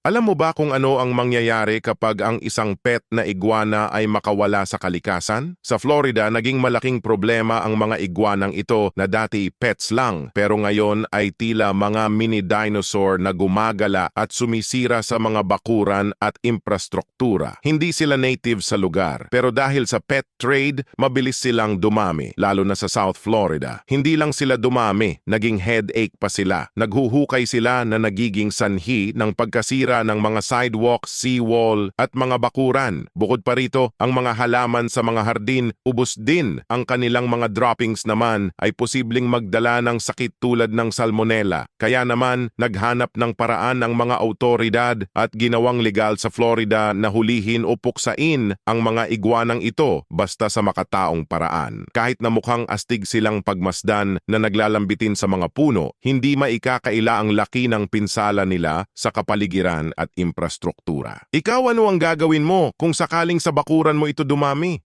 Alam mo ba kung ano ang mangyayari kapag ang isang pet na iguana ay makawala sa kalikasan? Sa Florida, naging malaking problema ang mga iguanang ito na dati pets lang pero ngayon ay tila mga mini dinosaur na gumagala at sumisira sa mga bakuran at infrastruktura. Hindi sila native sa lugar pero dahil sa pet trade, mabilis silang dumami lalo na sa South Florida. Hindi lang sila dumami, naging headache pa sila. Naghuhukay sila na nagiging sanhi ng pagkasira ng mga sidewalk, seawall at mga bakuran. Bukod pa rito, ang mga halaman sa mga hardin ubos din. Ang kanilang mga droppings naman ay posibleng magdala ng sakit tulad ng salmonella. Kaya naman, naghanap ng paraan ang mga autoridad at ginawang legal sa Florida na hulihin o puksain ang mga iguanang ito basta sa makataong paraan. Kahit na mukhang astig silang pagmasdan na naglalambitin sa mga puno, hindi maikakaila ang laki ng pinsala nila sa kapaligiran at infrastruktura. Ikaw ano ang gagawin mo kung sakaling sa bakuran mo ito dumami?